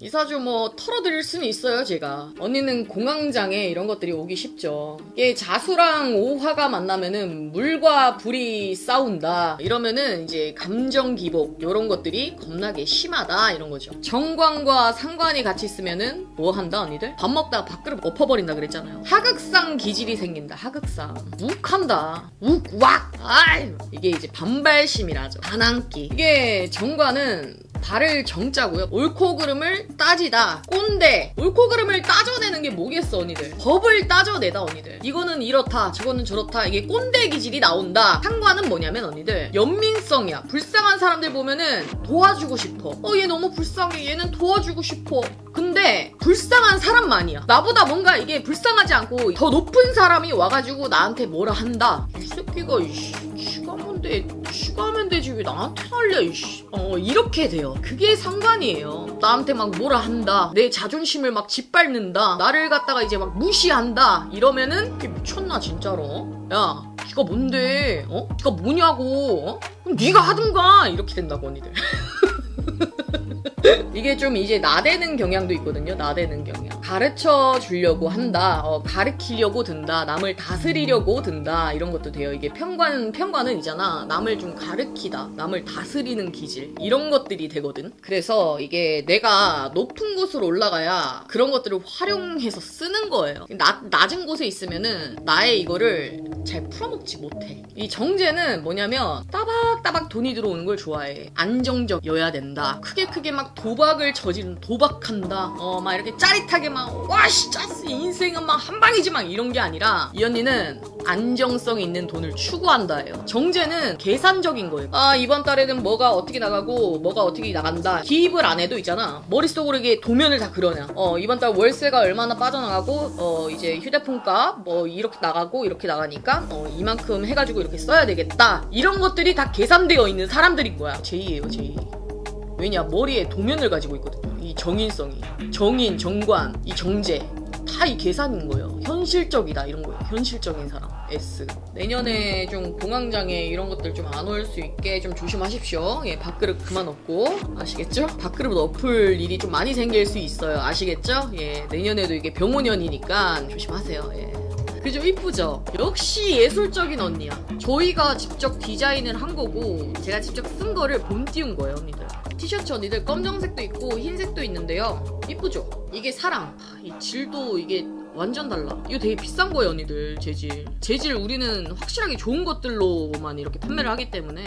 이사주 뭐 털어드릴 수는 있어요 제가. 언니는 공황장애 이런 것들이 오기 쉽죠. 이게 자수랑 오화가 만나면은 물과 불이 싸운다. 이러면은 이제 감정 기복 이런 것들이 겁나게 심하다 이런 거죠. 정관과 상관이 같이 있으면은 뭐 한다 언니들? 밥 먹다가 밥그릇 엎어버린다 그랬잖아요. 하극상 기질이 생긴다 하극상. 욱한다. 욱왁! 아이 이게 이제 반발심이라죠. 반항기. 이게 정관은 발을 정자고요. 옳고 그름을 따지다. 꼰대. 옳고 그름을 따져내는 게 뭐겠어, 언니들. 법을 따져내다, 언니들. 이거는 이렇다, 저거는 저렇다. 이게 꼰대 기질이 나온다. 상관은 뭐냐면, 언니들. 연민성이야. 불쌍한 사람들 보면은 도와주고 싶어. 어, 얘 너무 불쌍해. 얘는 도와주고 싶어. 근데 불쌍한 사람만이야. 나보다 뭔가 이게 불쌍하지 않고 더 높은 사람이 와가지고 나한테 뭐라 한다. 이 새끼가 이씨, 지가 뭔데 지가 하면 되지 왜 나한테 날려 이씨. 어 이렇게 돼요. 그게 상관이에요. 나한테 막 뭐라 한다. 내 자존심을 막 짓밟는다. 나를 갖다가 이제 막 무시한다. 이러면은 이게 미쳤나 진짜로. 야, 네가 뭔데? 어? 네가 뭐냐고? 어? 그럼 네가 하든가 이렇게 된다고 언니들. 이게 좀 이제 나대는 경향도 있거든요. 나대는 경향. 가르쳐 주려고 한다. 어, 가르치려고 든다. 남을 다스리려고 든다. 이런 것도 돼요. 이게 편관, 편관은 이잖아. 남을 좀 가르치다. 남을 다스리는 기질. 이런 것들이 되거든. 그래서 이게 내가 높은 곳으로 올라가야 그런 것들을 활용해서 쓰는 거예요. 나, 낮은 곳에 있으면은 나의 이거를 잘 풀어먹지 못해. 이 정제는 뭐냐면 따박따박 돈이 들어오는 걸 좋아해. 안정적이어야 된다. 크게 크게 막 도박을 저지른 도박한다. 어 막 이렇게 짜릿하게 막 와씨 짜스 인생은 막 한 방이지 막 이런 게 아니라 이 언니는 안정성 있는 돈을 추구한다예요. 정제는 계산적인 거예요. 아 이번 달에는 뭐가 어떻게 나가고 뭐가 어떻게 나간다. 기입을 안 해도 있잖아. 머릿속으로 이게 도면을 다 그려놔. 어 이번 달 월세가 얼마나 빠져나가고 어 이제 휴대폰 값 뭐 이렇게 나가고 이렇게 나가니까 어 이만큼 해가지고 이렇게 써야 되겠다. 이런 것들이 다 계산되어 있는 사람들인 거야. 제2예요 제2. 왜냐 머리에 도면을 가지고 있거든요. 이 정인성이 정인 정관 이 정제 다 이 계산인 거예요. 현실적이다 이런 거예요. 현실적인 사람 S 내년에 좀 공황장애 이런 것들 좀 안 올 수 있게 좀 조심하십시오. 예 밥그릇 그만 엎고 아시겠죠? 밥그릇 엎을 일이 좀 많이 생길 수 있어요. 아시겠죠? 예 내년에도 이게 병원년이니까 조심하세요. 예. 그죠 이쁘죠? 역시 예술적인 언니야. 저희가 직접 디자인을 한 거고 제가 직접 쓴 거를 본 띄운 거예요 언니들. 티셔츠 언니들 검정색도 있고 흰색도 있는데요. 이쁘죠? 이게 사랑. 하, 이 질도 이게 완전 달라. 이거 되게 비싼 거예요 언니들 재질. 재질 우리는 확실하게 좋은 것들로만 이렇게 판매를 하기 때문에